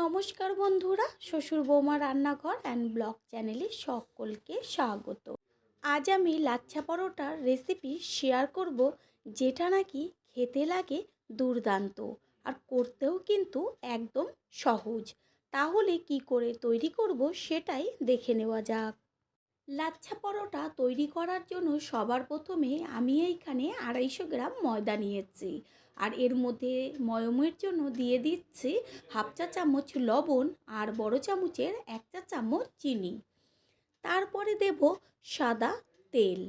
নমস্কার বন্ধুরা, শ্বশুর বৌমা রান্নাঘর অ্যান্ড ব্লগ চ্যানেলে সকলকে স্বাগত। আজ আমি লাচ্ছা পরোটার রেসিপি শেয়ার করব, যেটা নাকি খেতে লাগে দুর্দান্ত আর করতেও কিন্তু একদম সহজ। তাহলে কি করে তৈরি করব সেটাই দেখে নেওয়া যাক। লাচ্ছা পরোটা তৈরি করার জন্য সবার প্রথমে আমি এইখানে আড়াইশো গ্রাম ময়দা নিয়েছি। আর এর মধ্যে ময়মের জন্য দিয়ে দিচ্ছি হাফ চা চামচ লবণ আর বড় চামচের এক চা চামচ চিনি। তারপরে দেব সাদা তেল।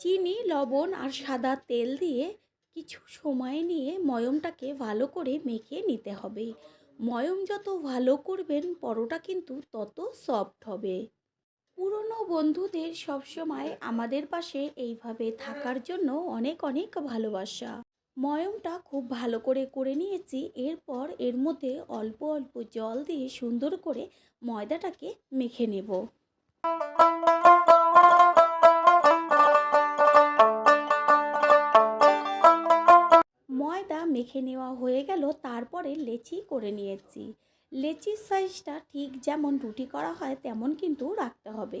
চিনি, লবণ আর সাদা তেল দিয়ে কিছু সময় নিয়ে ময়মটাকে ভালো করে মেখে নিতে হবে। ময়ম যত ভালো করবেন, পরোটা কিন্তু তত সফট হবে। পুরনো বন্ধুদের সবসময় আমাদের পাশে এইভাবে থাকার জন্য অনেক অনেক ভালোবাসা। ময়মটা খুব ভালো করে করে নিয়েছি, এরপর এর মধ্যে অল্প অল্প জল দিয়ে সুন্দর করে ময়দাটাকে মেখে নেব। ময়দা মেখে নেওয়া হয়ে গেল, তারপরে লেচি করে নিয়েছি। লেচির সাইজটা ঠিক যেমন রুটি করা হয় তেমন কিন্তু রাখতে হবে।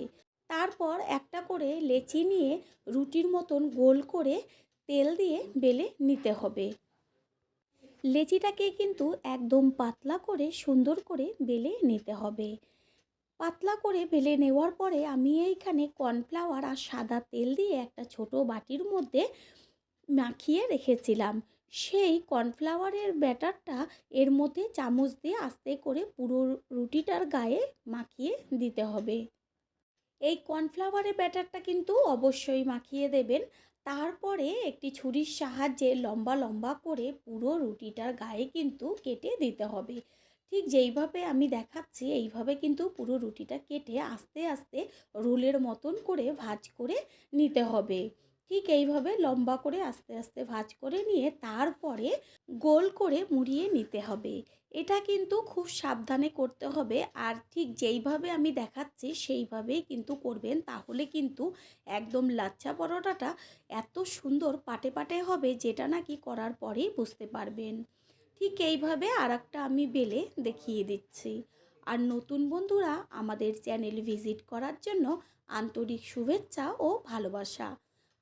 তারপর একটা করে লেচি নিয়ে রুটির মতন গোল করে তেল দিয়ে বেলে নিতে হবে। লেচিটাকে কিন্তু একদম পাতলা করে সুন্দর করে বেলে নিতে হবে। পাতলা করে বেলে নেওয়ার পরে আমি এইখানে কর্নফ্লাওয়ার আর সাদা তেল দিয়ে একটা ছোট বাটির মধ্যে মাখিয়ে রেখেছিলাম। সেই কর্নফ্লাওয়ারের ব্যাটারটা এর মধ্যে চামচ দিয়ে আস্তে করে পুরো রুটিটার গায়ে মাখিয়ে দিতে হবে। এই কর্নফ্লাওয়ারের ব্যাটারটা কিন্তু অবশ্যই মাখিয়ে দেবেন। তারপরে একটি ছুরির সাহায্যে লম্বা লম্বা করে পুরো রুটিটার গায়ে কিন্তু কেটে দিতে হবে। ঠিক যেইভাবে আমি দেখাচ্ছি, এইভাবে কিন্তু পুরো রুটিটা কেটে আস্তে আস্তে রোলের মতন করে ভাজ করে নিতে হবে। ঠিক এইভাবে লম্বা করে আস্তে আস্তে ভাজ করে নিয়ে তারপরে গোল করে মুড়িয়ে নিতে হবে। এটা কিন্তু খুব সাবধানে করতে হবে। আর ঠিক যেইভাবে আমি দেখাচ্ছি, সেইভাবেই কিন্তু করবেন। তাহলে কিন্তু একদম লাচ্ছা পরোটাটা এত সুন্দর পাটে পাটে হবে যেটা নাকি করার পরেই বুঝতে পারবেন। ঠিক এইভাবে আর আমি বেলে দেখিয়ে দিচ্ছি। আর নতুন বন্ধুরা, আমাদের চ্যানেল ভিজিট করার জন্য আন্তরিক শুভেচ্ছা ও ভালোবাসা।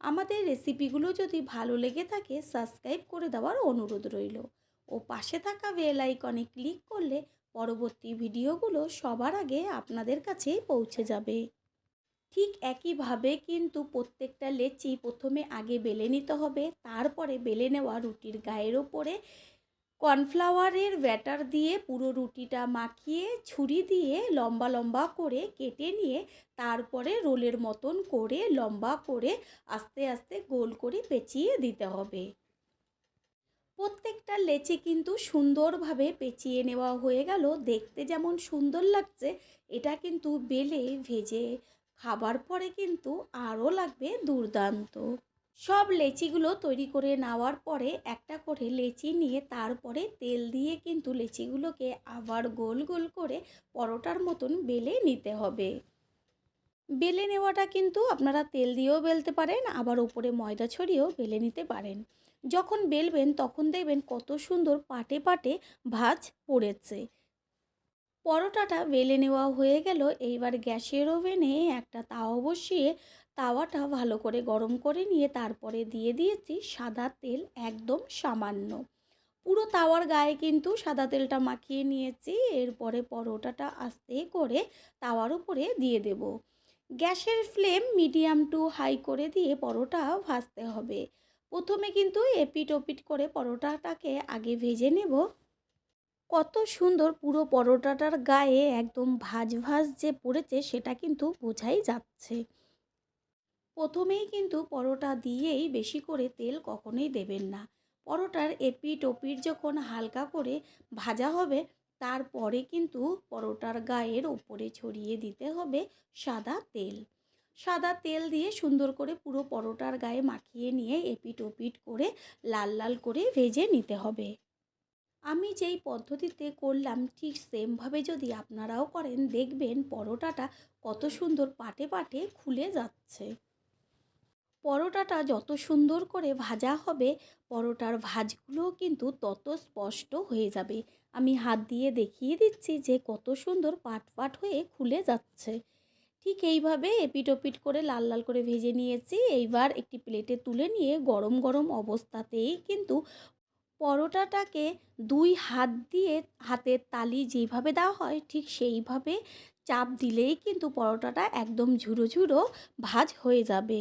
আমাদের রেসিপিগুলো যদি ভালো লেগে থাকে, সাবস্ক্রাইব করে দেওয়ার অনুরোধ রইল। ও পাশে থাকা বেল আইকনে ক্লিক করলে পরবর্তী ভিডিওগুলো সবার আগে আপনাদের কাছে পৌঁছে যাবে। ঠিক একইভাবে কিন্তু প্রত্যেকটা লেচি প্রথমে আগে বেলে নিতে হবে, তারপরে বেলে নেওয়া রুটির গায়ের ওপরে কর্নফ্লাওয়ারের ব্যাটার দিয়ে পুরো রুটিটা মাখিয়ে, ছুরি দিয়ে লম্বা লম্বা করে কেটে নিয়ে তারপরে রোলের মতন করে লম্বা করে আস্তে আস্তে গোল করে পেঁচিয়ে দিতে হবে। প্রত্যেকটা লেচি কিন্তু সুন্দরভাবে পেঁচিয়ে নেওয়া হয়ে গেল। দেখতে যেমন সুন্দর লাগছে, এটা কিন্তু বেলে ভেজে খাবার পরে কিন্তু আরও লাগবে দুর্দান্ত। সব লেচিগুলো তৈরি করে নেওয়ার পরে একটা করে লেচি নিয়ে তারপরে তেল দিয়ে কিন্তু লেচিগুলোকে আবার গোল গোল করে পরোটার মতন বেলে নিতে হবে। বেলে নেওয়াটা কিন্তু আপনারা তেল দিয়েও বেলতে পারেন, আবার ওপরে ময়দা ছড়িয়েও বেলে নিতে পারেন। যখন বেলবেন তখন দেখবেন কত সুন্দর পাটে পাটে ভাজ পড়েছে। পরোটাটা বেলে নেওয়া হয়ে গেল, এইবার গ্যাসের ওভেনে একটা তাওয়া বসিয়ে তাওয়াটা ভালো করে গরম করে নিয়ে তারপরে দিয়ে দিয়েছি সাদা তেল একদম সামান্য। পুরো তাওয়ার গায়ে কিন্তু সাদা তেলটা মাখিয়ে নিয়েছি, এরপরে পরোটাটা আস্তে করে তাওয়ার উপরে দিয়ে দেব। গ্যাসের ফ্লেম মিডিয়াম টু হাই করে দিয়ে পরোটা ভাজতে হবে। প্রথমে কিন্তু এপিট ওপিট করে পরোটাটাকে আগে ভেজে নেব। কত সুন্দর পুরো পরোটাটার গায়ে একদম ভাজ ভাজ যে পড়েছে সেটা কিন্তু বোঝাই যাচ্ছে। প্রথমেই কিন্তু পরোটা দিয়েই বেশি করে তেল কখনোই দেবেন না। পরোটার এপিট ওপিট যখন হালকা করে ভাজা হবে, তারপরে কিন্তু পরোটার গায়ের ওপরে ছড়িয়ে দিতে হবে সাদা তেল। সাদা তেল দিয়ে সুন্দর করে পুরো পরোটার গায়ে মাখিয়ে নিয়ে এপিট ওপিট করে লাল লাল করে ভেজে নিতে হবে। আমি যেই পদ্ধতিতে করলাম, ঠিক সেমভাবে যদি আপনারাও করেন, দেখবেন পরোটাটা কত সুন্দর পাটে পাটে খুলে যাচ্ছে। পরোটাটা যত সুন্দর করে ভাজা হবে, পরোটার ভাজগুলোও কিন্তু তত স্পষ্ট হয়ে যাবে। আমি হাত দিয়ে দেখিয়ে দিচ্ছি যে কত সুন্দর পাট পাট হয়ে খুলে যাচ্ছে। ঠিক এইভাবে এপিট ওপিট করে লাল লাল করে ভেজে নিয়েছি। এইবার একটি প্লেটে তুলে নিয়ে গরম গরম অবস্থাতেই কিন্তু পরোটাটাকে দুই হাত দিয়ে হাতের তালি যেইভাবে দেওয়া হয়, ঠিক সেইভাবে চাপ দিলেই কিন্তু পরোটাটা একদম ঝুরো ঝুরো ভাজ হয়ে যাবে।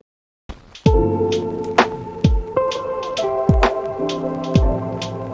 Thank you.